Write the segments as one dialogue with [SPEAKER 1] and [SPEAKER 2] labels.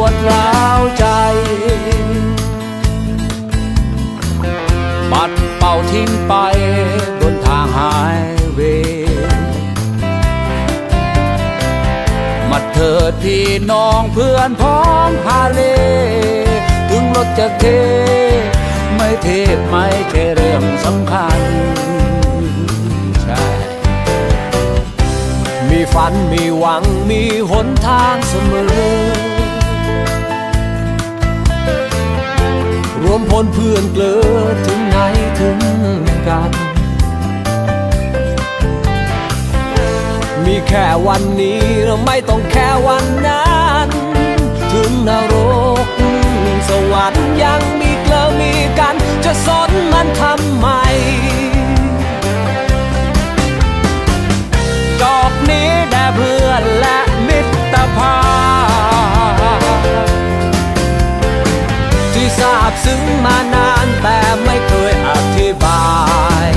[SPEAKER 1] วดร้าวใจ ปัดเป่าทิ้งไปบนทางหายเวมาเถิดพี่น้องเพื่อนพ้องฮาเล ถึงรถจะเท ไม่เทไม่แค่เรื่องสำคัญ
[SPEAKER 2] มีฝันมีหวังมีหนทางเสมอ มพลเพื่อนเกลือถึงไหนถึงกัน มีแค่วันนี้เราไม่ต้องแค่วันหน้า ที่ทราบซึ้งมานานแต่ไม่เคยอธิบาย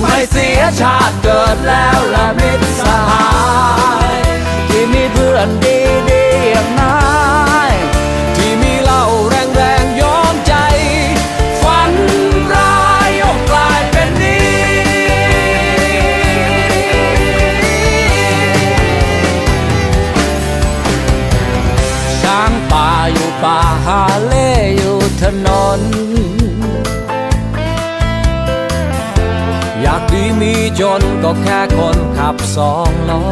[SPEAKER 1] ไม่เสียชาติเกิดแล้วละมิตรสหาย ที่มีเพื่อนดี ถนน
[SPEAKER 2] อยากดีมีจนก็แค่คนขับสองล้อ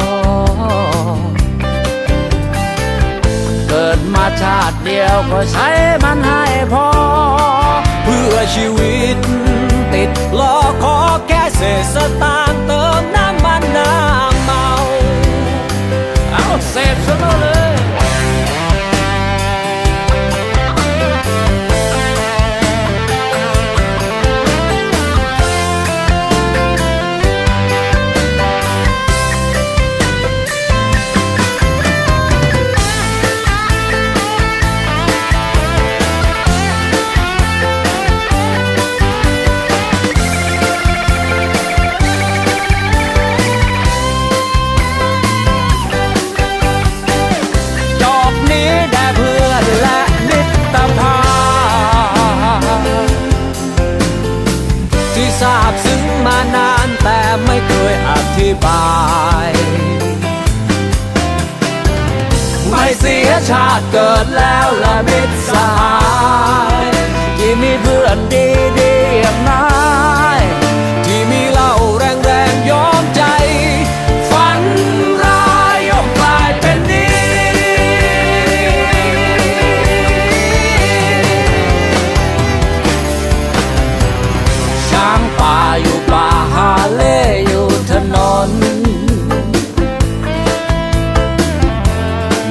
[SPEAKER 1] เกิดมาชาติเดียวก็ใช้มันให้พอ
[SPEAKER 2] เพื่อชีวิต ไม่เคยอธิบาย
[SPEAKER 1] ไม่เสียชาติเกิดแล้วละมิตรสหาย